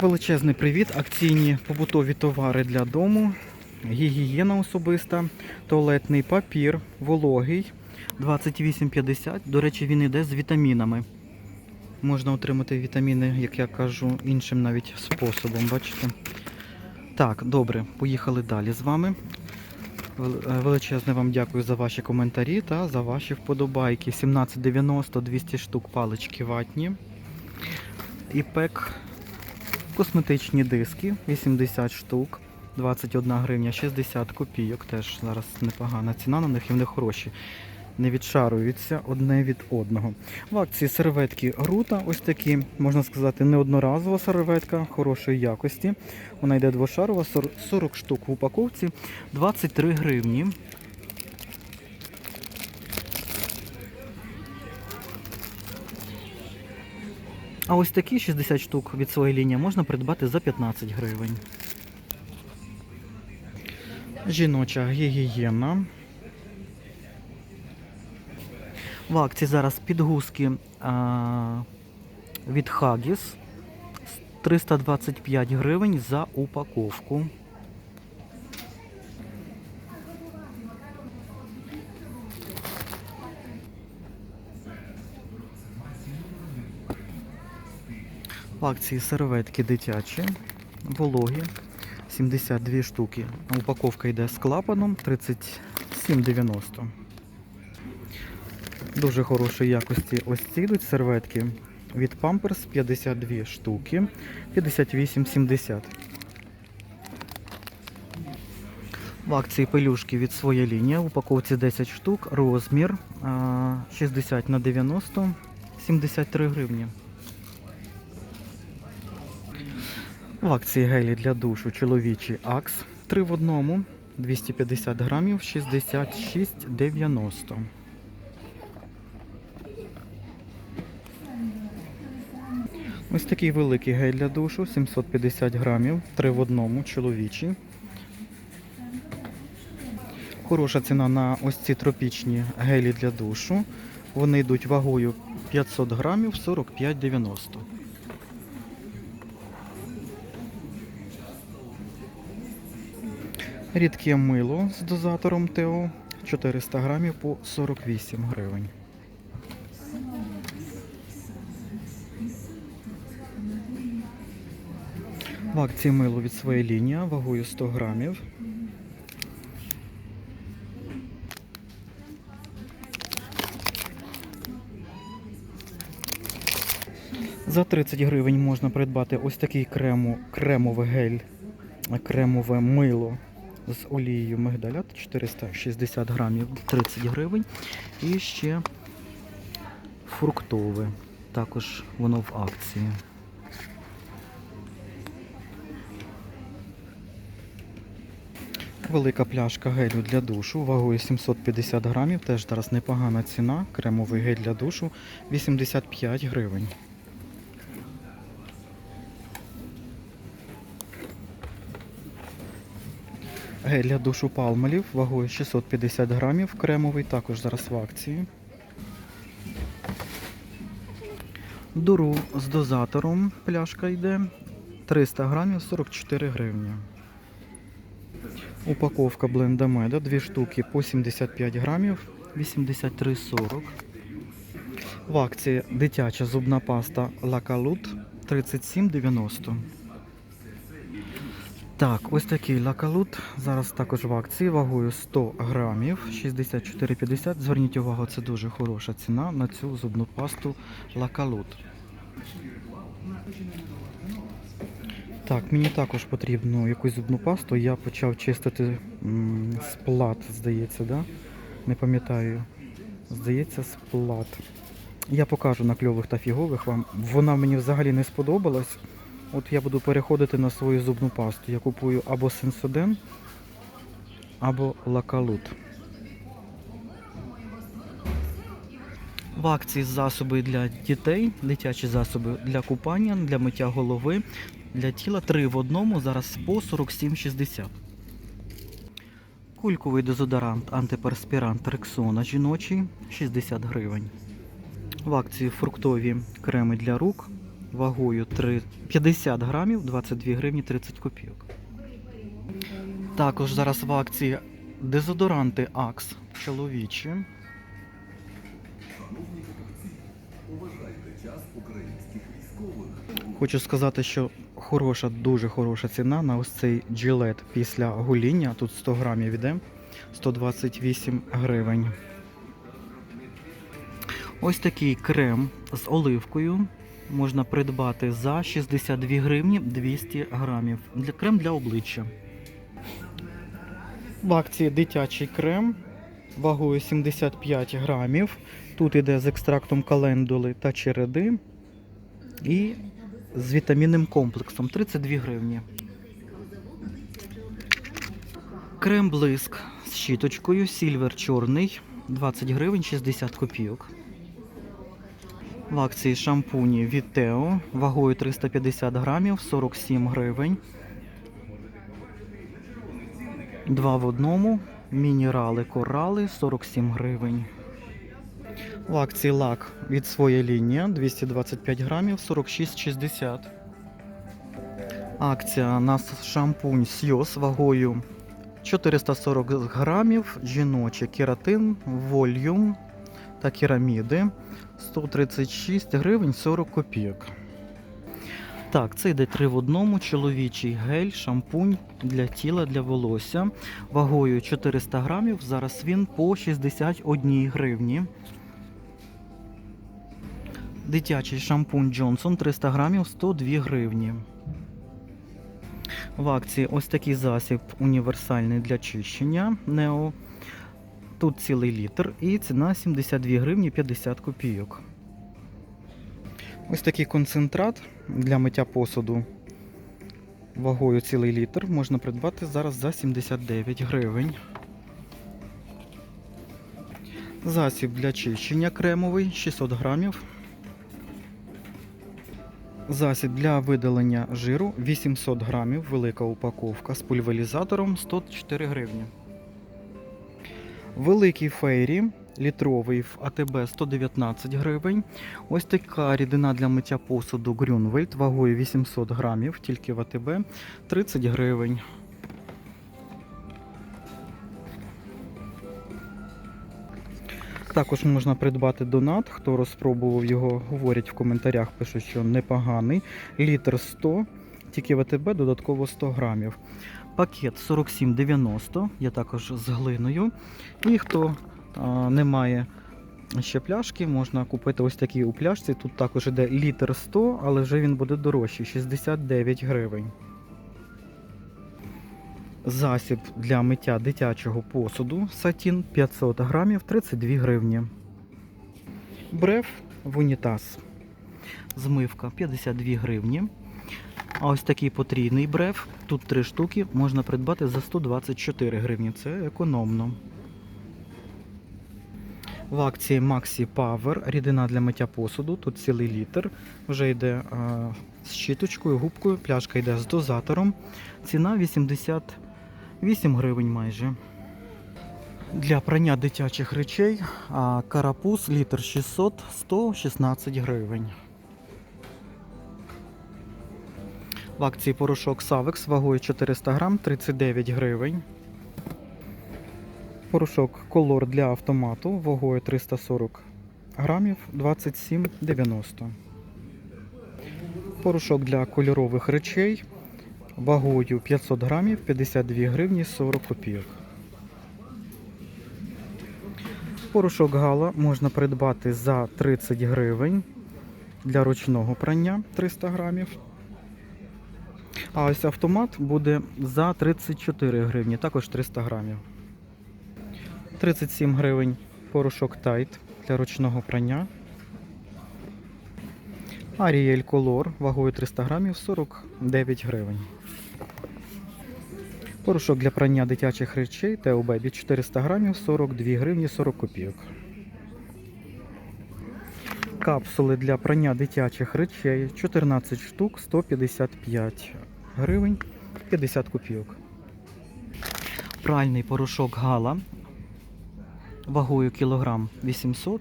Величезний привіт! Акційні побутові товари для дому, гігієна особиста, туалетний папір, вологий 28,50. До речі, він йде з вітамінами. Можна отримати вітаміни, як я кажу, іншим навіть способом, бачите? Так, добре, поїхали далі з вами. Е, Величезне вам дякую за ваші коментарі та за ваші вподобайки. 17,90 200 штук палички ватні. І пек Косметичні диски 80 штук, 21 гривня 60 копійок. Теж зараз непогана ціна на них і вони хороші. Не відшаруються одне від одного. В акції серветки Рута, ось такі, можна сказати, неодноразова серветка хорошої якості. Вона йде двошарова, 40 40 штук в упаковці, 23 гривні. А ось такі 60 штук від своєї лінії можна придбати за 15 гривень. Жіноча гігієна. В акції зараз підгузки а, від Хагіс 325 гривень за упаковку. В акції серветки дитячі, вологі, 72 штуки. Упаковка йде з клапаном 37,90. Дуже хорошої якості ось ці йдуть серветки від Pampers 52 штуки, 58,70. В акції пелюшки від своя лінія, в упаковці 10 штук, розмір 60 на 90, 73 гривні. В акції гелі для душу чоловічий Акс 3 в одному 250 грамів 66,90. Ось такий великий гель для душу 750 грамів 3 в одному чоловічий. Хороша ціна на ось ці тропічні гелі для душу. Вони йдуть вагою 500 грамів 45,90. Рідке мило з дозатором ТО 400 грамів по 48 гривень. В акції мило від своєї лінії вагою 100 грамів. За 30 гривень можна придбати ось такий крему, кремовий гель, кремове мило з олією мигдаля 460 грамів 30 гривень. І ще фруктове. Також воно в акції. Велика пляшка гелю для душу вагою 750 грамів. Теж зараз непогана ціна. Кремовий гель для душу 85 гривень. Для душу палмелів вагою 650 грамів. Кремовий також зараз в акції. Дуру з дозатором пляшка йде 300 грамів 44 гривні. Упаковка бленда меда, дві штуки по 75 грамів, 83,40. В акції дитяча зубна паста Лакалут 37,90. Так, ось такий лакалут. Зараз також в акції вагою 100 грамів, 64,50. Зверніть увагу, це дуже хороша ціна на цю зубну пасту лакалут. Так, мені також потрібно якусь зубну пасту. Я почав чистити сплат, здається, да? Не пам'ятаю. Здається, сплат. Я покажу на кльових та фігових вам. Вона мені взагалі не сподобалась. От я буду переходити на свою зубну пасту. Я купую або Сенсоден, або Лакалут. В акції засоби для дітей, дитячі засоби для купання, для миття голови, для тіла 3 в одному, зараз по 47,60. Кульковий дезодорант антиперспірант Рексона жіночий 60 гривень. В акції фруктові креми для рук вагою 3, 50 грамів, 22 гривні 30 копійок. Також зараз в акції дезодоранти Axe чоловічі. Хочу сказати, що хороша, дуже хороша ціна на ось цей джилет після гоління. Тут 100 грамів іде 128 гривень. Ось такий крем з оливкою можна придбати за 62 гривні 200 грамів. Для крем для обличчя. В акції дитячий крем вагою 75 грамів. Тут іде з екстрактом календули та череди. І з вітамінним комплексом 32 гривні. Крем блиск з щіточкою, сільвер чорний 20 гривень 60 копійок. В акції шампуні від Тео вагою 350 грамів 47 гривень. Два в одному. Мінерали корали 47 гривень. В акції лак від своєї лінії 225 грамів 46,60. Акція на шампунь Сйоз вагою 440 грамів. Жіночий кератин, вольюм та кераміди 136 гривень 40 копійок. Так, це йде три в одному. Чоловічий гель, шампунь для тіла, для волосся. Вагою 400 грамів. Зараз він по 61 гривні. Дитячий шампунь Джонсон 300 грамів 102 гривні. В акції ось такий засіб універсальний для чищення Нео. Тут цілий літр і ціна 72 гривні 50 копійок. Ось такий концентрат для миття посуду вагою цілий літр можна придбати зараз за 79 гривень. Засіб для чищення кремовий 600 грамів. Засіб для видалення жиру 800 грамів, велика упаковка з пульверізатором 104 гривні. Великий фейрі літровий в АТБ 119 гривень. Ось така рідина для миття посуду Грюнвельд вагою 800 грамів, тільки в АТБ 30 гривень. Також можна придбати донат. Хто розпробував його, говорять в коментарях, пишуть, що непоганий. Літр 100, тільки в АТБ додатково 100 грамів. Пакет 47,90, я також з глиною. І хто а, не має ще пляшки, можна купити ось такі у пляшці. Тут також іде літр 100, але вже він буде дорожчий 69 гривень. Засіб для миття дитячого посуду сатін 500 грамів 32 гривні. Бреф в унітаз. Змивка 52 гривні. А ось такий потрійний бреф. Тут три штуки можна придбати за 124 гривні. Це економно. В акції Maxi Power рідина для миття посуду. Тут цілий літр. Вже йде а, з щіточкою, губкою. Пляшка йде з дозатором. Ціна 88 гривень майже. Для прання дитячих речей а, карапуз літр 600 116 гривень. В акції порошок Savex вагою 400 грам 39 гривень. Порошок колор для автомату вагою 340 грамів 27,90. Порошок для кольорових речей вагою 500 грамів 52 гривні 40 копійок. Порошок Гала можна придбати за 30 гривень для ручного прання 300 грамів. А ось автомат буде за 34 гривні, також 300 грамів. 37 гривень порошок Тайт для ручного прання. Аріель Колор вагою 300 грамів 49 гривень. Порошок для прання дитячих речей Тео Бебі 400 грамів 42 гривні 40 копійок. Капсули для прання дитячих речей 14 штук 155 гривень 50 копійок. Пральний порошок Гала вагою кілограм 800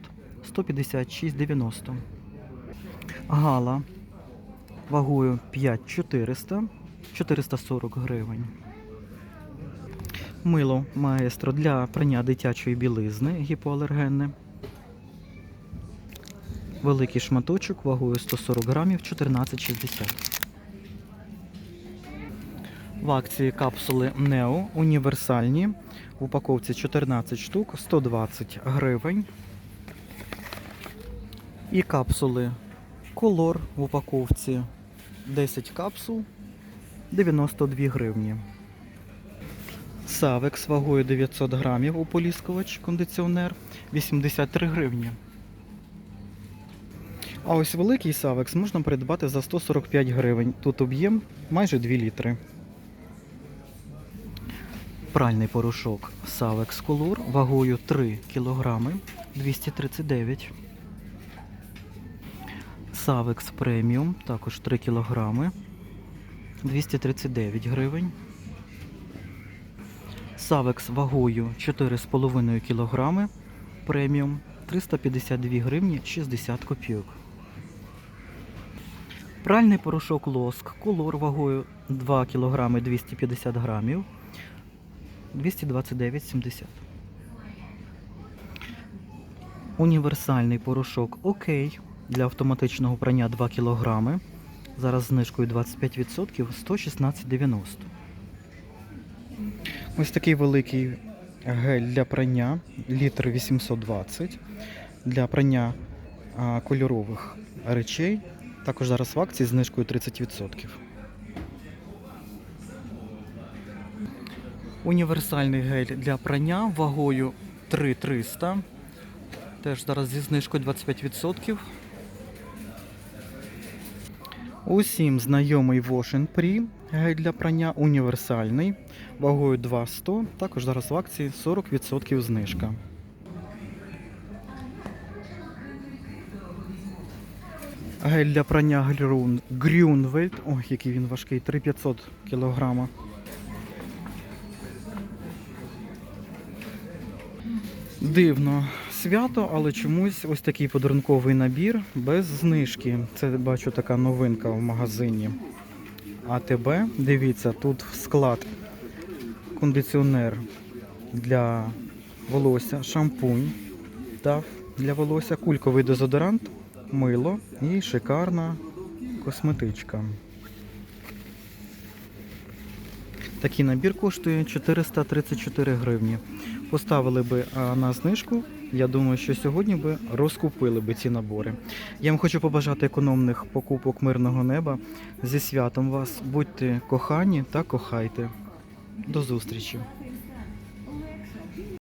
156,90. Гала вагою 5400 440 гривень. Мило маестро для прання дитячої білизни гіпоалергенне. Великий шматочок вагою 140 грамів 14,60. В акції капсули Нео універсальні. В упаковці 14 штук, 120 гривень. І капсули Колор в упаковці 10 капсул 92 гривні. Савекс вагою 900 грамів ополіскувач кондиціонер 83 гривні. А ось великий Савекс можна придбати за 145 гривень. Тут об'єм майже 2 літри. Пральний порошок Savex Color вагою 3 кг 239 Savex Premium також 3 кг 239 гривень. Savex вагою 4,5 кг преміум 352 гривні 60 копійок. Пральний порошок Лоск Колор вагою 2 кг 250 грамів 229,70. Універсальний порошок ОК для автоматичного прання 2 кг. Зараз знижкою 25% 116,90. Ось такий великий гель для прання, літр 820 для прання кольорових речей. Також зараз в акції знижкою 30%. Універсальний гель для прання вагою 3300. Теж зараз зі знижкою 25%. Усім знайомий Wash Pri гель для прання універсальний вагою 200. Також зараз в акції 40% знижка. Гель для прання Grünwald. Ой, який він важкий, 3500 кг. Дивно свято, але чомусь ось такий подарунковий набір без знижки. Це бачу така новинка в магазині. АТБ. Дивіться, тут склад кондиціонер для волосся, шампунь дав для волосся, кульковий дезодорант, мило і шикарна косметичка. Такий набір коштує 434 гривні. Поставили би на знижку. Я думаю, що сьогодні би розкупили би ці набори. Я вам хочу побажати економних покупок мирного неба. Зі святом вас. Будьте кохані та кохайте. До зустрічі!